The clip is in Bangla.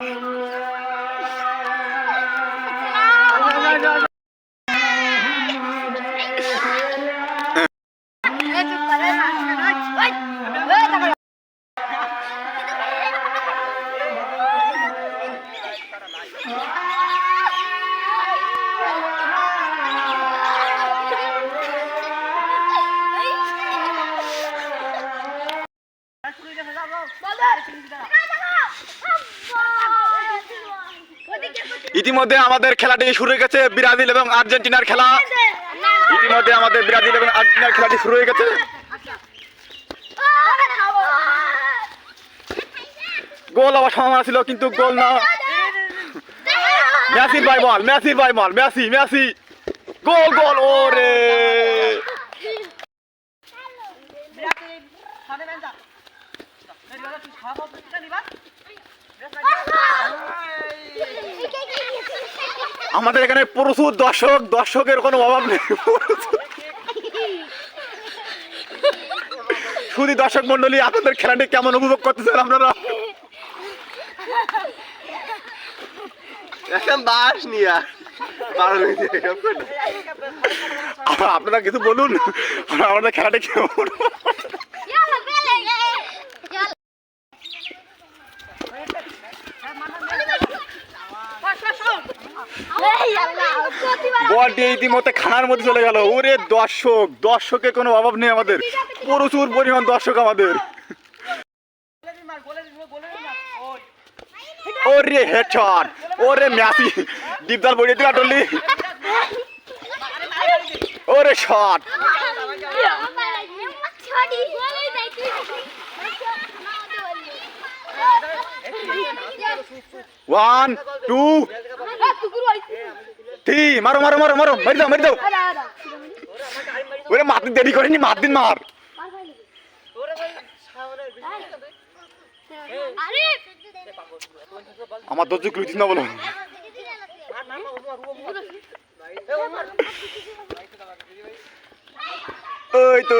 Música ইতিমধ্যে আমাদের খেলাটি শুরু হয়ে গেছে ব্রাজিল এবং আর্জেন্টিনার খেলা। ইতিমধ্যে আমাদের ব্রাজিল এবং আর্জেন্টিনার খেলাটি শুরু হয়ে গেছে। গোল আবার সম্ভাবনা ছিল, কিন্তু গোল না। মেসির বাই বল মেসির বাই বল, মেসি মেসি। গোল গোল, ওরে। আমাদের এখানে প্রচুর দর্শক দর্শকের কোনো অভাব নেই। শুধু দর্শক মন্ডলী আপনাদের খেলাটি কেমন উপভোগ করতেছেন আপনারা? বাস নিয়া আপনারা কিছু বলুন আমাদের খেলাটি কেমন? বলটি ইতিমধ্যে খানার মধ্যে চলে গেল। ওরে দর্শক দর্শকের কোনো অভাব নেই আমাদের। প্রচুর পরিমাণ দর্শক আমাদের। ওরে হেডশট, ওরে ম্যাসি ডিপদাল বড়িয়ে দিলা ওরে শট ছড়ি বলে নাই তুই ওয়ান টু থ্রি মারো মারো মারো মারো, মারি দাও মারি দাও। ওরে মাতিন দেরি করেনি মাত দিন, মার। আমার দর্শক লুচিস না বলো। ওই তো।